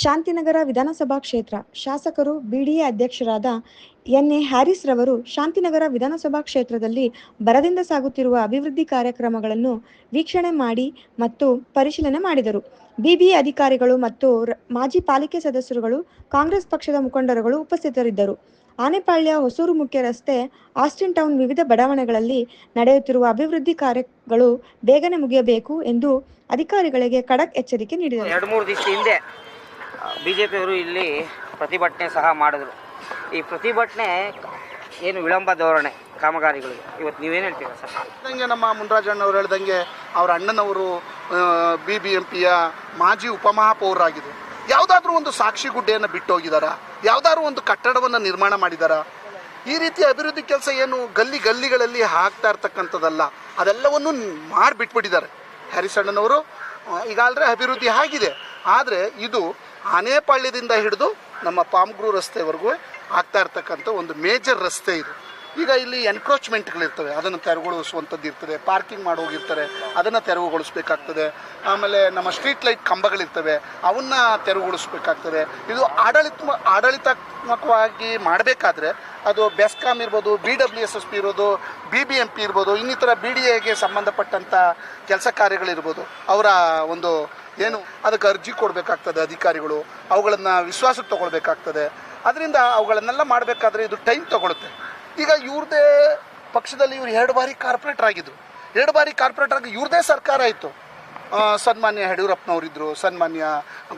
ಶಾಂತಿನಗರ ವಿಧಾನಸಭಾ ಕ್ಷೇತ್ರ ಶಾಸಕರು ಬಿಡಿಎ ಅಧ್ಯಕ್ಷರಾದ ಎನ್ ಎ ಹ್ಯಾರಿಸ್ ರವರು ಶಾಂತಿನಗರ ವಿಧಾನಸಭಾ ಕ್ಷೇತ್ರದಲ್ಲಿ ಬರದಿಂದ ಸಾಗುತ್ತಿರುವ ಅಭಿವೃದ್ಧಿ ಕಾರ್ಯಕ್ರಮಗಳನ್ನು ವೀಕ್ಷಣೆ ಮಾಡಿ ಮತ್ತು ಪರಿಶೀಲನೆ ಮಾಡಿದರು. ಬಿಬಿಎ ಅಧಿಕಾರಿಗಳು ಮತ್ತು ಮಾಜಿ ಪಾಲಿಕೆ ಸದಸ್ಯರುಗಳು, ಕಾಂಗ್ರೆಸ್ ಪಕ್ಷದ ಮುಖಂಡರುಗಳು ಉಪಸ್ಥಿತರಿದ್ದರು. ಆನೆಪಾಳ್ಯ ಹೊಸೂರು ಮುಖ್ಯ ರಸ್ತೆ ಆಸ್ಟಿನ್ ಟೌನ್ ವಿವಿಧ ಬಡಾವಣೆಗಳಲ್ಲಿ ನಡೆಯುತ್ತಿರುವ ಅಭಿವೃದ್ಧಿ ಕಾರ್ಯಗಳು ಬೇಗನೆ ಮುಗಿಯಬೇಕು ಎಂದು ಅಧಿಕಾರಿಗಳಿಗೆ ಖಡಕ್ ಎಚ್ಚರಿಕೆ ನೀಡಿದರು. ಎರಡು ಮೂರು ದಿವಸ ಬಿ ಜೆ ಪಿಯವರು ಇಲ್ಲಿ ಪ್ರತಿಭಟನೆ ಸಹ ಮಾಡಿದ್ರು. ಈ ಪ್ರತಿಭಟನೆ ಏನು ವಿಳಂಬ ಧೋರಣೆ ಕಾಮಗಾರಿಗಳಿಗೆ? ಇವತ್ತು ನೀವೇನು ಹೇಳ್ತೀರಾ ಸರ್? ಹೇಳ್ದಂಗೆ ನಮ್ಮ ಮುನ್ರಾಜಣ್ಣವ್ರು ಹೇಳ್ದಂಗೆ ಅವರ ಅಣ್ಣನವರು ಬಿ ಬಿ ಎಂ ಪಿಯ ಮಾಜಿ ಉಪಮಹಾಪೌರರಾಗಿದ್ದರು ಯಾವುದಾದ್ರೂ ಒಂದು ಸಾಕ್ಷಿ ಗುಡ್ಡೆಯನ್ನು ಬಿಟ್ಟು ಹೋಗಿದಾರಾ ಯಾವುದಾದ್ರೂ ಒಂದು ಕಟ್ಟಡವನ್ನು ನಿರ್ಮಾಣ ಮಾಡಿದಾರಾ? ಈ ರೀತಿ ಅಭಿವೃದ್ಧಿ ಕೆಲಸ ಏನು ಗಲ್ಲಿ ಗಲ್ಲಿಗಳಲ್ಲಿ ಹಾಕ್ತಾ ಇರ್ತಕ್ಕಂಥದ್ದಲ್ಲ, ಅದೆಲ್ಲವನ್ನು ಮಾಡಿಬಿಟ್ಬಿಟ್ಟಿದ್ದಾರೆ. ಹ್ಯಾರಿಸಣ್ಣನವರು ಈಗಾದರೆ ಅಭಿವೃದ್ಧಿ ಆಗಿದೆ. ಆದರೆ ಇದು ಆನೇಪಾಳ್ಯದಿಂದ ಹಿಡಿದು ನಮ್ಮ ಪಾಮ್ಗ್ರೂ ರಸ್ತೆವರೆಗೂ ಆಗ್ತಾ ಇರ್ತಕ್ಕಂಥ ಒಂದು ಮೇಜರ್ ರಸ್ತೆ ಇದು. ಈಗ ಇಲ್ಲಿ ಎನ್ಕ್ರೋಚ್ಮೆಂಟ್ಗಳಿರ್ತವೆ ಅದನ್ನು ತೆರವುಗೊಳಿಸುವಂಥದ್ದು ಇರ್ತದೆ. ಪಾರ್ಕಿಂಗ್ ಮಾಡೋಗಿರ್ತಾರೆ ಅದನ್ನು ತೆರವುಗೊಳಿಸ್ಬೇಕಾಗ್ತದೆ. ಆಮೇಲೆ ನಮ್ಮ ಸ್ಟ್ರೀಟ್ ಲೈಟ್ ಕಂಬಗಳಿರ್ತವೆ. ಅವನ್ನ ತೆರವುಗೊಳಿಸ್ಬೇಕಾಗ್ತದೆ. ಇದು ಆಡಳಿತ ಆಡಳಿತಾತ್ಮಕವಾಗಿ ಮಾಡಬೇಕಾದ್ರೆ ಅದು ಬೆಸ್ಕಾಮ್ ಇರ್ಬೋದು, B W S S P ಇರ್ಬೋದು ಬಿ ಬಿ ಎಂ ಪಿ ಇರ್ಬೋದು, ಇನ್ನಿತರ ಬಿ ಡಿ ಎಗೆ ಸಂಬಂಧಪಟ್ಟಂಥ ಕೆಲಸ ಕಾರ್ಯಗಳಿರ್ಬೋದು, ಅವರ ಒಂದು ಏನು? ಅದಕ್ಕೆ ಅರ್ಜಿ ಕೊಡಬೇಕಾಗ್ತದೆ ಅಧಿಕಾರಿಗಳು. ಅವುಗಳನ್ನು ವಿಶ್ವಾಸಕ್ಕೆ ತಗೊಳ್ಬೇಕಾಗ್ತದೆ. ಅದರಿಂದ ಅವುಗಳನ್ನೆಲ್ಲ ಮಾಡಬೇಕಾದ್ರೆ ಇದು ಟೈಮ್ ತಗೊಳುತ್ತೆ. ಈಗ ಇವ್ರದೇ ಪಕ್ಷದಲ್ಲಿ ಇವ್ರು ಎರಡು ಬಾರಿ ಕಾರ್ಪೊರೇಟರ್ ಆಗಿದ್ದರು ಎರಡು ಬಾರಿ ಕಾರ್ಪೊರೇಟರ್ ಆಗಿ ಇವ್ರದೇ ಸರ್ಕಾರ ಇತ್ತು ಸನ್ಮಾನ್ಯ ಯಡಿಯೂರಪ್ಪನವರಿದ್ದರು ಸನ್ಮಾನ್ಯ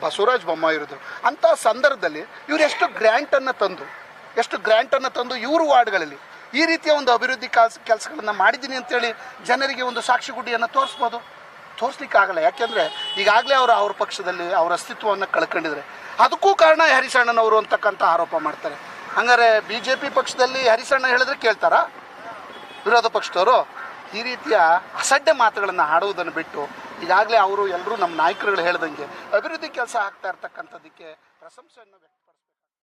ಬಸವರಾಜ ಬೊಮ್ಮ ಇರಿದ್ರು ಅಂಥ ಸಂದರ್ಭದಲ್ಲಿ ಇವರು ಎಷ್ಟು ಗ್ರ್ಯಾಂಟನ್ನು ತಂದು, ಎಷ್ಟು ಗ್ರ್ಯಾಂಟನ್ನು ತಂದು ಇವರು ವಾರ್ಡ್ಗಳಲ್ಲಿ ಈ ರೀತಿಯ ಒಂದು ಅಭಿವೃದ್ಧಿ ಕೆಲಸ ಕೆಲಸಗಳನ್ನು ಮಾಡಿದ್ದೀನಿ ಅಂತೇಳಿ ಜನರಿಗೆ ಒಂದು ಸಾಕ್ಷಿಗುಡ್ಡಿಯನ್ನು ತೋರಿಸ್ಬೋದು. ತೋರಿಸ್ಲಿಕ್ಕೆ ಆಗಲ್ಲ ಯಾಕೆಂದರೆ ಈಗಾಗಲೇ ಅವರು ಅವ್ರ ಪಕ್ಷದಲ್ಲಿ ಅವ್ರ ಅಸ್ತಿತ್ವವನ್ನು ಕಳ್ಕೊಂಡಿದ್ದಾರೆ. ಅದಕ್ಕೂ ಕಾರಣ ಹರಿಶಣ್ಣನವರು ಅಂತಕ್ಕಂಥ ಆರೋಪ ಮಾಡ್ತಾರೆ. ಹಂಗಾರೆ ಬಿ ಜೆ ಪಿ ಪಕ್ಷದಲ್ಲಿ ಹರಿಸಣ್ಣ ಹೇಳಿದ್ರೆ ಕೇಳ್ತಾರಾ? ವಿರೋಧ ಪಕ್ಷದವರು? ಈ ರೀತಿಯ ಅಸಡ್ಡೆ ಮಾತುಗಳನ್ನು ಆಡುವುದನ್ನು ಬಿಟ್ಟು ಈಗಾಗಲೇ ಅವರು ಎಲ್ಲರೂ ನಮ್ಮ ನಾಯಕರುಗಳು ಹೇಳ್ದಂಗೆ ಅಭಿವೃದ್ಧಿ ಕೆಲಸ ಆಗ್ತಾ ಇರ್ತಕ್ಕಂಥದ್ದಕ್ಕೆ ಪ್ರಶಂಸೆಯನ್ನು